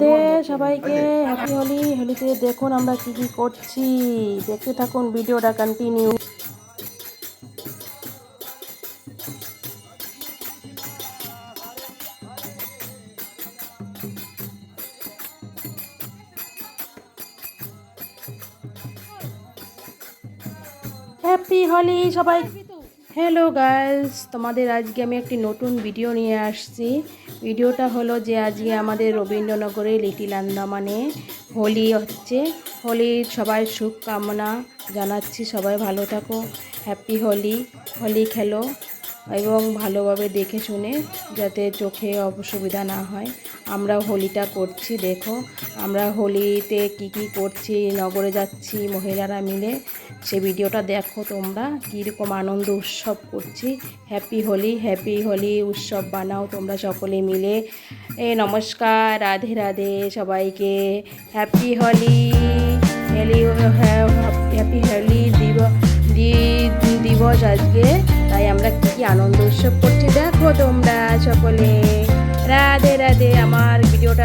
রাধে সবাইকে হ্যাপি হোলি হোলিতে দেখুন আমরা কি কি করছি। দেখতে থাকুন ভিডিওটা কন্টিনিউ হ্যাপি হোলি সবাই। হ্যালো গার্লস তোমাদের আজকে আমি একটি নতুন ভিডিও নিয়ে আসছি। ভিডিওটা হলো যে আজকে আমাদের রবীন্দ্রনগরে লিটিল আন্দামানে হোলি হচ্ছে। হোলির সবাই শুভকামনা জানাচ্ছি, সবাই ভালো থাকো হ্যাপি হোলি হোলি খেলো এবং ভালোভাবে দেখে শুনে যাতে চোখে অসুবিধা না হয়। আমরা হোলিটা করছি, দেখো। আমরা হোলিতে কি কি করছি, নগরে যাচ্ছি, মহিলারা মিলে। সে ভিডিওটা দেখো তোমরা, কীরকম আনন্দ উৎসব করছি। হ্যাপি হোলি হ্যাপি হোলি উৎসব বানাও তোমরা সকলে মিলে। এ নমস্কার, রাধে রাধে সবাইকে। হ্যাপি হোলি হেলি হ্যাপি হোলি দিব দিবস আজকে। তাই আমরা কি কি আনন্দ উৎসব করছি, দেখো তোমরা সকলে। রাধে রাধে, আমার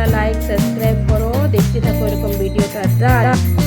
লাইক সাবস্ক্রাইব করো দেখতে থাকো এরকম ভিডিওটা রা-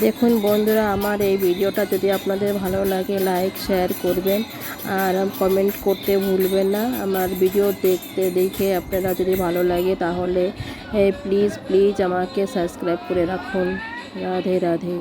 দেখুন বন্ধুরা, আমার এই ভিডিওটা যদি আপনাদের ভালো লাগে লাইক শেয়ার করবেন। আর কমেন্ট করতে ভুলবেন না। আমার ভিডিও দেখতে, দেখে আপনারা যদি ভালো লাগে, তাহলে প্লিজ প্লিজ আমাকে সাবস্ক্রাইব করে রাখুন। রাধে রাধে।